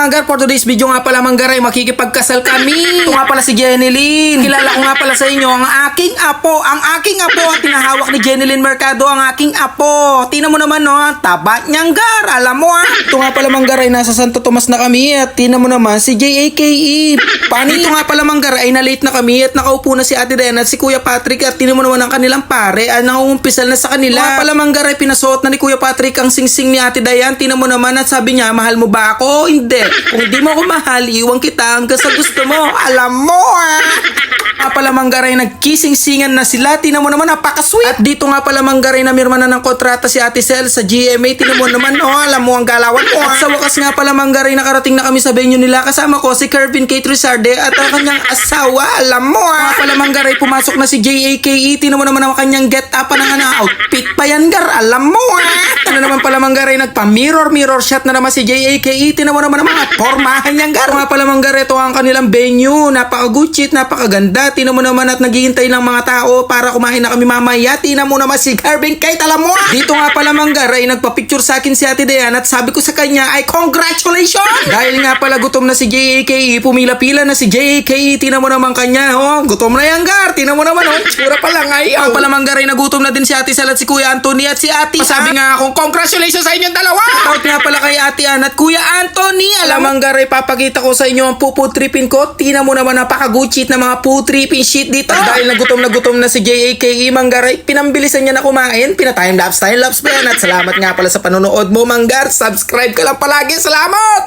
mga gar, for today's video nga pala manggaray, makikipagkasal kami. Ito nga pala si Jenny Lynn. Kilala ko nga pala sa inyo ang aking apo. Ang aking apo at tinahawak ni Jenny Lynn Mercado ang aking apo. Tingnan mo naman no, ang taba niyang gar. Alam mo ah. Ito nga pala manggaray, nasa Santo Tomas na kami at tingnan mo naman si JAKE. Paano ito nga pala manggaray, na late na kami at nakaupo na si Ate Diana at si Kuya Patrick at tingnan mo naman ang kanilang pare at nangungumpisal na sa kanila. Ito nga pala manggaray, pinasuot na ni Kuya Patrick ang singsing ni Ate Diane. Tingnan mo naman at sabi niya, mahal mo ba ako? Hindi. Kung hindi mo ako mahal, iwan kita hanggang sa gusto mo. Alam mo ah. Nga pala manggaray, nagkising-singan na sila. Tingnan mo naman, napaka-sweet. At dito nga pala manggaray, namirma na ng kontrata si Ate Sel sa GMA. Tingnan mo naman, oh, alam mo ang galawan mo. At sa wakas nga pala manggaray, nakarating na kami sa venue nila. Kasama ko si Kervin Kate Rizarde at ang kanyang asawa. Alam mo ah. Nga pala manggaray, pumasok na si JAKE. Tingnan mo naman ang kanyang get up ng ano, outfit pa yan, gar. Alam mo ah. Naman pala manggaray, nagpa-mirror mirror shot na naman si JAKE. Mo naman ang mga pormahan niyang gar. Nga pala manggaray, ito ang kanilang venue. Napaka-gucci at napakaganda. Mo naman at naghihintay ng mga tao para kumain na kami mamaya. Tingnan mo naman si Kervin Kate, alam mo. Dito nga pala manggaray, nagpa-picture sa akin si Ate Diane at sabi ko sa kanya ay congratulations! Dahil nga pala gutom na si JAKE, pumila-pila na si JAKE. Mo naman kanya, oh, gutom na yan, gar. Mo naman, oh, tsura pa lang ay. Ang pala manggaray, nagutom na din si Ate Sal at si Kuya Anthony at si Ate. Sabi nga akong congratulations sa inyong dalawa! Shout nga pala kay Ate Ann at Kuya Anthony. Alam manggaray, papakita ko sa inyo ang puputripin ko. Tingnan mo naman napaka-gucci na mga putripin shit dito. At dahil nagutom na gutom na si JAKE manggaray, pinambilisan niya na kumain. Pina-time lapse, time lapse pa yan. At salamat nga pala sa panonood mo, manggar. Subscribe ka lang palagi. Salamat!